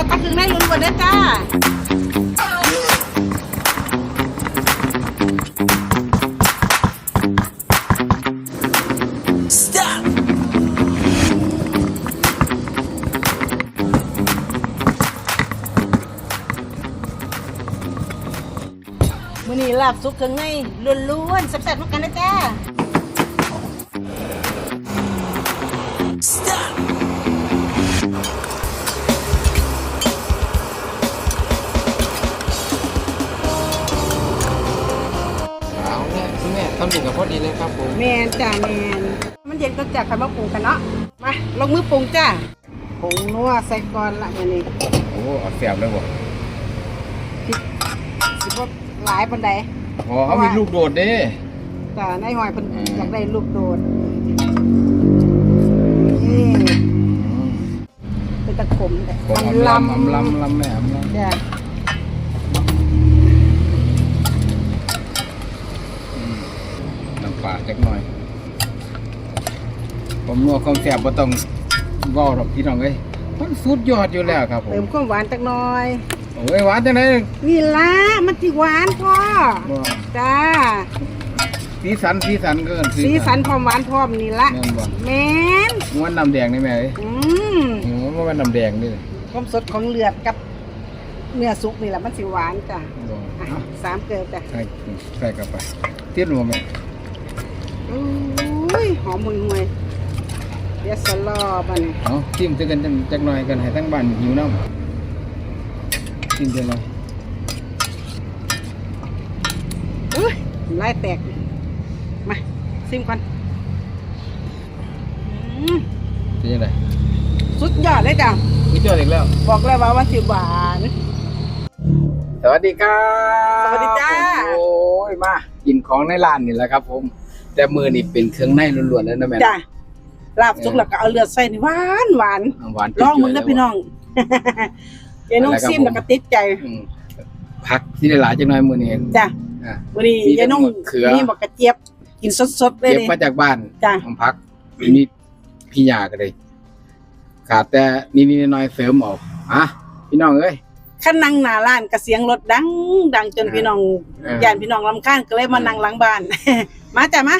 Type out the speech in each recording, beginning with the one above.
เราตักถึงในล้วนๆนะจ้ามื้อนี้ลาบซุปเครื่องในล้วนๆแซ่บๆเหมือนกันนะจ้าเทำดีกับพอดีเลยครับผมแมนจ้าแมนมันเย็นก็จากคำว่าปรุงกันเนาะมาลงมือปรุงจ้าผงนัวใส่ก่อนละอันนี้โอ้เอาเสียบเลยบ่สิบหลายปันใดอ๋อเขามีลูกโดดเด้จ้าในหอยเพิ่นอืมอยากได้ลูกโดดนี่เป็นตะขมแต่ผมอำลำอำลำลำแม่อำลำจ้า อืมน้ำปลา จักหน่อย ผมนัวความแซ่บบ่ต้องเว้าหรอกพี่น้องเอ้ยมันสุดยอดอยู่แล้วครับผมเติมความหวานจักหน่อยโอ้ยหวานจังได๋นี่ละมันสิหวานพ่อบ่จ้าสีสันสีสันก็กันสีสันความหวานพร้อมนี่ละแม่นบ่แม่นมันน้ำแดงนี่แม่เอ้ยอืมโอ้มันว่าน้ำแดงนี่ความสดของเลือดกับเนื้อสุกนี่แหละมันสิหวานจ้ะบ่อะเอาสามเกลือจ้ะใส่ใส่กลับไปเทียนบ่แม่ อุ้ยหอมหุยหุยๆเดี๋ยวสลอบันนี่เอาจิ้มกันจังจักหน่อยกันให้ทั้งบ้านหิวน้ำจิ้มจังหน่อยอุ้ยลายแตก มาซิมก่อนอืมเป็นยังไงสุดยอดเลยจ้ะพี่เจออีกแล้ว บอกเลยว่ามันสิหวานสวัสดีครับ สวัสดีจ้า โอ้ยมา กินของในร้านนี่แหละครับผม แต่มือนี่เป็นเครื่องในล้วนๆแล้วนะแม่จ้ะลาบสุกแล้วก็เอาเลือดใส่นี่หวานหวานหวานลองมึงนะพี่น้องเดี๋ยวน้องซิมแล้วก็ติดใจอืมพักที่ได้หลายจังหน่อยมือนี้จ้ะอะวันนี้มียายน้องแต่มะเขือนี่บอกกระเจี๊ยบกินสดๆเลยเก็บนี่มาจากบ้านจ้ะของพักนี่พี่ยาก็เลยขาดแต่นิดๆหน้อยๆเสริมออกอะพี่น้องเอ้ย ขั้นนั่งหน้าร้านกระเสียงรถดังดังจนพี่น้องเออ ย่านพี่น้องลำคาญก็เลยมานั่งหลังบ้าน มาจ้ะมา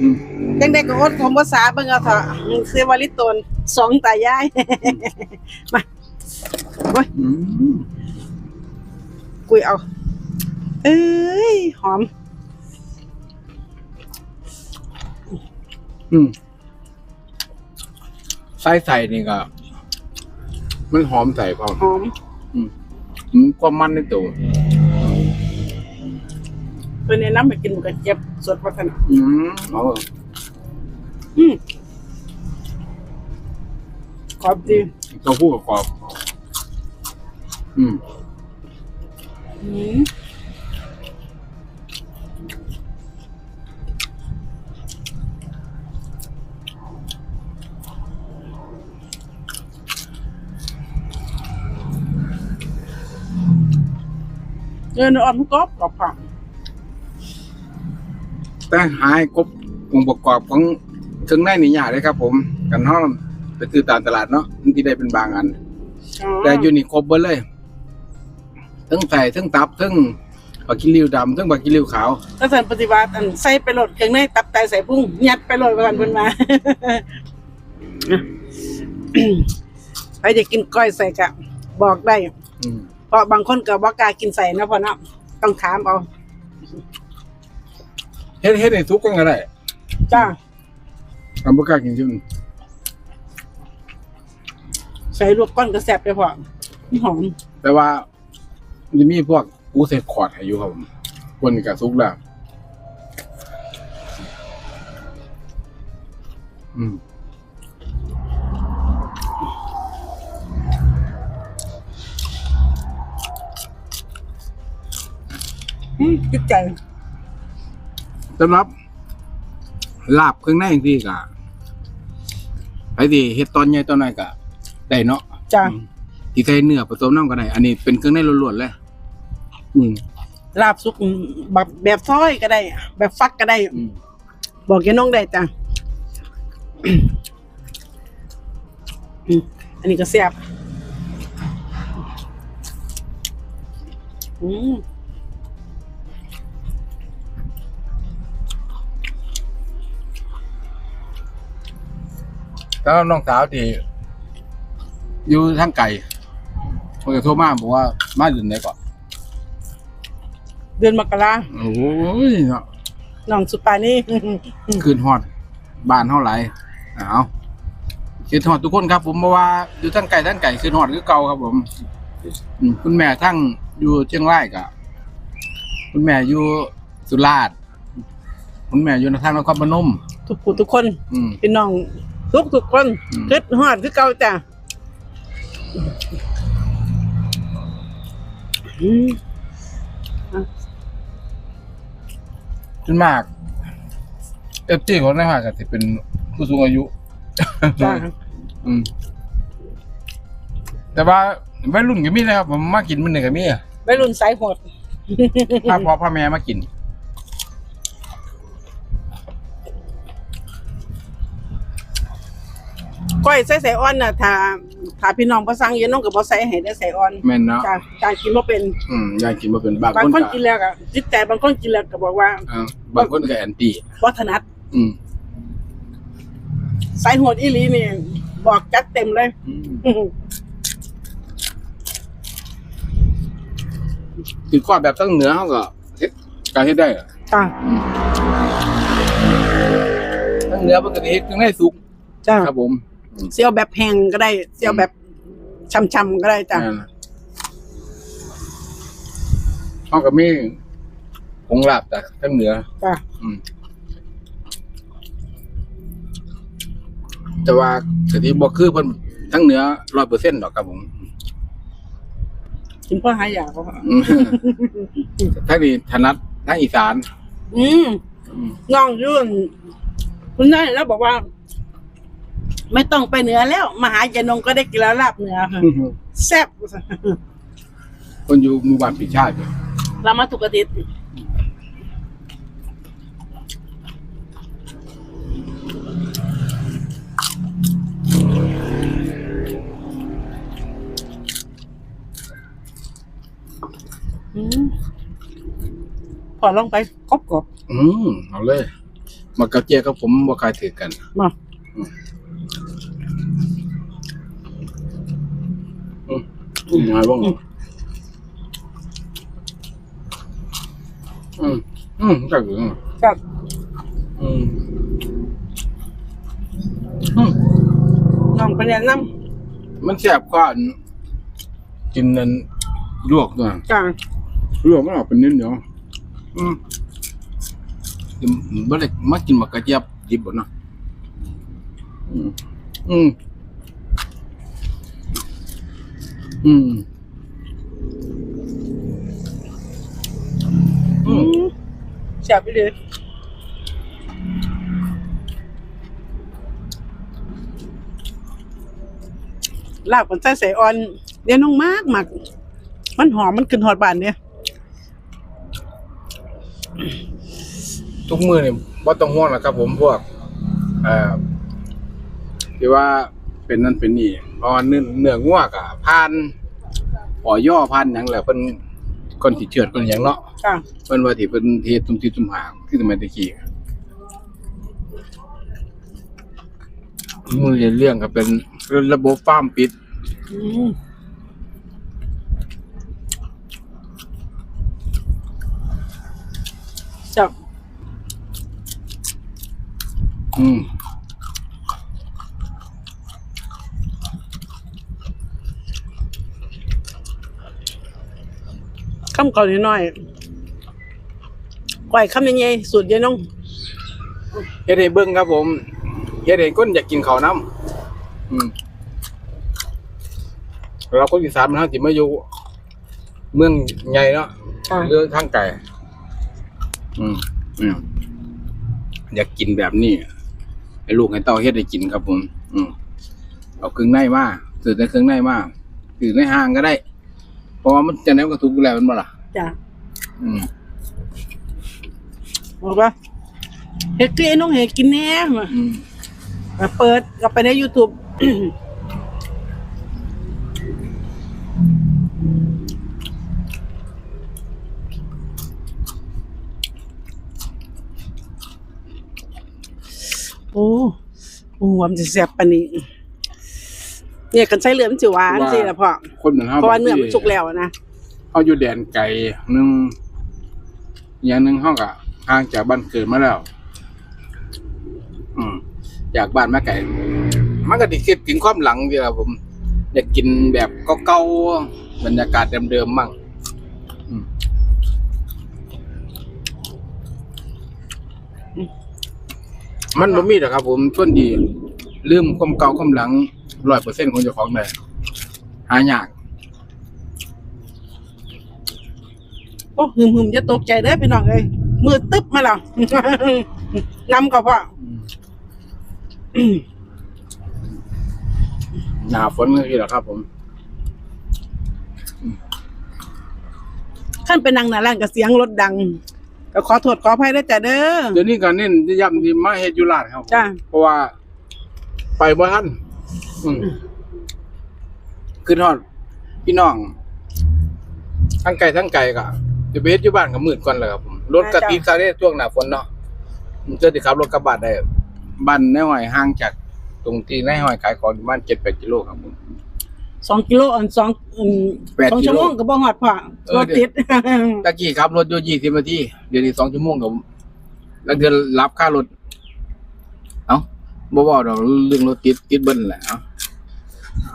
อืมจังได้ก็อดผมภาษาเบิ่งเอาเถอะเซวาลิโตนสองตายาย มาโอ้ยอืมกุยเอา เอ้ยหอม อืมไส้ใส่นี่ก็มันหอมใส่ความ หอมอืม ความมันในตัวเพิ่นแนะนำไปกินหมูกระเจี๊ยบสดวัฒนะอืมเอาอืมขอบดีเต้าหู้กับกรอบอืม อืม เนื้อเนื้ออ่อนมันกรอบกรอบผักแต่หายครบองค์ประกอบของเครื่องในนี่ยากเลยครับ ผมกันห้องไปซื้อตามตลาดเนาะมันที่ได้เป็นบางอัน แต่อยู่นี่ครบเบิดเลยทั้งใส่ทั้งตับทั้งบักกิริวดำทั้งบักกิริวขาวถ้าสันปฏิบัติอันใส่ไปโหลดเครื่องในตับไตใส่พุ่งยัดไปโหลดวันเพิ่นมาใครจะกินก้อยใส่กะบอกได้อืมเพ ราะบางคนก็บ่กล้ากินใส่นะพ่อเนาะต้องถามเอาเฮ็ดเฮ็ดให้ทุกกันก็ได้จ้าทำบ่กล้ากินจุ่มใส่ลวกก้อนกระแสบไปพอหอมแต่ว่ามันจะมีพวกอูเซตคอร์ดให้อยู่ครับผมคนนี่ก็สุกแล้วอืม จิตใจสำหรับลาบเครื่องในที่ก็ไอ้ที่เฮ็ดตอนใหญ่ตอนน้อยก็ได้เนาะจ้าอืมที่ใส่เนื้อผสมน้ำก็ได้ อันนี้เป็นเครื่องในล้วนๆเลย อืมลาบสุกแบบแบบซอยก็ได้ แบบฟักก็ได้ อืมบอกแกน้องได้จ้ะ อืมอันนี้ก็แซ่บอืม แล้วน้องสาวที่อยู่ทางไก่มันก็โทรมาบอกว่ามาอยู่ไหนก่อนเดือนมกราโอ้ยเนาะน้องสุปานี่ คืนฮอดบ้านเท่าไหร่เอาคืนฮอดทุกคนครับ ผมเพราะว่าอยู่ทั้งไก่ทั้งไก่คืนฮอดคือเก่าครับ ผมอืมคุณแม่ทั้งอยู่เชียงรายกับคุณแม่อยู่สุราษฎร์คุณแม่อยู่ทางนครพนมทุกผู้ทุกคน อืมพี่น้อง ทุกทุกคนอืมคิดฮอดคือเก่าจ้ะอืมจนมากเอฟซีของนายหาก็สิเป็นผู้สูงอายุจ้ะอืมแต่ว่าวัยรุ่นก็มีนะครับผมมากินมันหนึ่งก็มีอะวัยรุ่นสายโหด พาพ่อพาแม่มากิน ก้อยใส่ใส่อ่อนน่ะถ้าถ้าพี่น้องบ่สั่งเย็นน้องก็บ่ใส่ให้ได้ใส่อ่อนแม่นเนาะจ้ะการกินบ่เป็น อืมอยากกินมาเป็นบางบางคนคนก็กินแล้วก็จิตใจบางคนกินแล้วก็บอกว่าอ่าบางคนก็แอนตี้บ่ถนัดอืมสายโหดอีหลีนี่บอกจัดเต็มเลย อืมกินข้อแบบตั้งเหนือเขาก็เฮ็ดการเฮ็ดได้อะจ้ะตั้งเหนือปกติเฮ็ดจังได้สุก จ้ะครับผม เสียวแบบแห้งก็ได้เสียวแบบช่ำๆก็ได้จ้ะนั่นน่ะเขาก็มีผงลาบจากตั้งเหนือจ้ะอืมแต่ว่าสถิบอกคือเพิ่นทั้งเหนือร้อยเปอร์เซ็นต์ดอกครับผมกินเพื่อหายอยากบ่อืมทั้งนี้ถนัดทั้งอีสานอืมอืมน้องยุ่นคุณนายแล้วบอกว่า ไม่ต้องไปเหนือแล้วมาหายายนงก็ได้กินแล้วลาบเหนือค่ะแซ่บคนอยู่หมู่บ้านปีชาติเรามาถูกอาทิตย์อืมพอลองไปกรอบกรอบอืมเอาเลย มากระเจียกับผมบ่คายถือกันๆมา อืม อืมหายบ้างอืมอืมจักอยู่ครับอืมอืมน้องไปเรียนน้มันแซ่บกว่าอันกินนั้นลวกด้วยำจ้าลวกมันออกเป็นนิดเดียวอืมอืมบ่ได้มากินมากระเจี๊ยบดิบบ่เนาะอืมอืม อืมอืมแซ่บไปเลยลาบกันใส่ใส่อ่อนเดี๋ยวน้องมากมากมันหอมมันขึ้นหอดบานเนี่ยทุกมือเนี่ยว่าต้องห่วงนะครับผมพวกเอ่อที่ว่าเป็นนั่นเป็นนี่ เพราะว่าเนื้อเนื้องวกอะพันปอย่อพันหยังแหละเพิ่นคนที่เชือดคนหยังเนาะจ้าเพิ่นว่าที่เพิ่นเทศตุ้มที่ตุ้มหางที่สมัยตะกี้มือเรื่องก็เป็นระบบฟาร์มปิด อืมจับอืม คำก่อนนิดหน่อยก่อยคำยังไงสูตรยายน้องเฮ็ดให้เบิ่งครับผมเฮ็ดให้คนอยากกินข้าวน้ำอืมเราคนอีสานมันเฮาสิมาอยู่ เมืองใหญ่เนาะจ้าเรื่องทางไก่อืมอืมอยากกินแบบนี้ให้ลูกให้เต้าเฮ็ดให้กินครับผม อืมเอาเครื่องในมาซื้อแต่เครื่องในมาซื้อในห้างก็ได้ พราะว่ามันจะแนมกระทุกข์แล้วมันบ่ล่ะจ้ะอืมบอกว่าเฮ็ดคืไอ้น้องเฮ็ดกินแหนมอะมาเปิดก็ไปในยูทูปโอ้โหวามจะแซ่บปานนี้ เนี่ยกันใช้เหลือมันสิหวานสิล่ะพ่อคนเหมือนเฮาเพราะว่าเนื้อมันสุกแล้วนะเฮาอยู่แดนไกลหนึงอย่างหนึงเฮาก็ห่างจากบ้านเกิดมาแล้ว อืมจากบ้านมาไกลมันก็ดิคิดถึงความหลังที่ว่าผมอยากกินแบบเก่าๆบรรยากาศเดิมๆมั่งอืมมันบ่มีหรอกครับ ผมส่วนดีลืมความเก่าความหลัง ร้อยเปอร์เซ็นต์ของเจ้าของเลยหายากโอ้หึมๆจะตกใจเด้อพี่น้องเอ้ยมือตึ๊บมาแล้ว นำก็พ่อหนาฝนก็คือหรอครับ ผมขั้นเป็นนางหนาร้านกับเสียงรถดัง ก็ขอโทษขออภัยด้วยจ้ะเด้อ เดี๋ยวนี้ก็เน้นที่ย้ำที่มาเฮ็ดอยูลาดครับ จ้าเพราะว่า ไปบ่ทัน อืมคือทอดพี่น้องทั้งไกลทั้งไกลก็จะไปเฮ็ดอยู่บ้านก็มืดก่อนเลยครับผมรถกระติดซะได้ช่วงหน้าฝนเนาะมันจะได้ขับรถกระบะได้บ้านในห้อยห่างจากตรงที่ในห้อยขายของอยู่บ้าน7-8กิโลครับผม สองกิโลอันสองอืมแปดสองกิโลชั่วโมงก็บ่ฮอดพ่อเออรถติด ตะกี้ขับรถอยู่ยี่สิบนาทีเดี๋ยวนี้สองชั่วโมงกับแล้วเดือนรับค่ารถ เอ้าบ่บอกดอกเรื่องรถติดติดเบิ้ลแหละเอ้า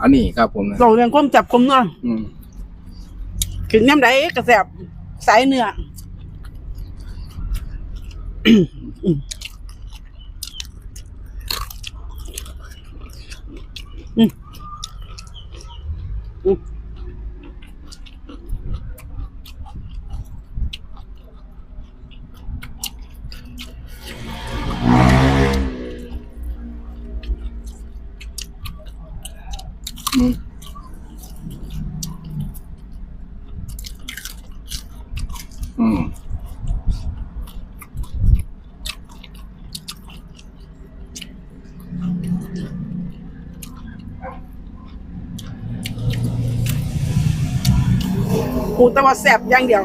อันนี้ครับผมนะเราเรื่องความจับกลมเนาะอืมขึ้นยามใดก็แซ่บสายเนื้ออื อืมอืมหูแต่ว่าแซ่บอย่างเดียว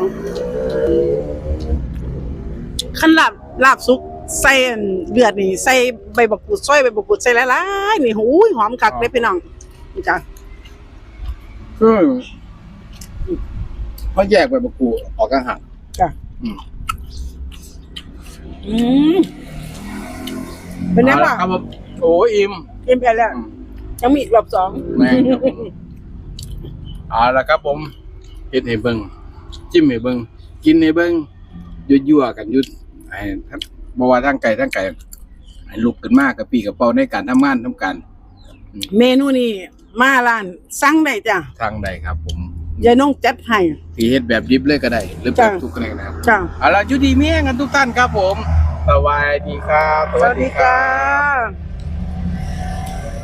ขั้นลาบลาบซุกใส่อันเลือดนี่ ใส่ใบบักกูดซอยใบบักกูดใส่หลายๆนี่หูยหอมคักเลยพี่น้อง จ้ะคือเขาแยกไปประกูออกอาหารจ้ะอืมอืมเป็นไงเอาบ้าละงครับผมโอ้อิ่มเอ็มแพแล้วอืมยังมีอีกรอบสองแม่งครับผมเอาละครับผมเฮ็ดให้เบิ่งจิ้มให้เบิ่งกินให้เบิ่งยั่วๆกันอยุดให้ท่านบ่ว่าทางไก่ทางไก่ให้ลุกขึ้นมากับปีกับเป้าในการทำงานทำการ เมนูนี่ มาร้านสั่งได้จ้ะทางใดครับผมยายน้องจัดให้สิเฮ็ดแบบดิบเลยก็ได้ หรือแบบจ้ะทุกอะไรนะครับจ้ะเอาล่ะจุดีมีแห้งกันทุกท่านครับผม สวัสดีครับ สวัสดีค่ะ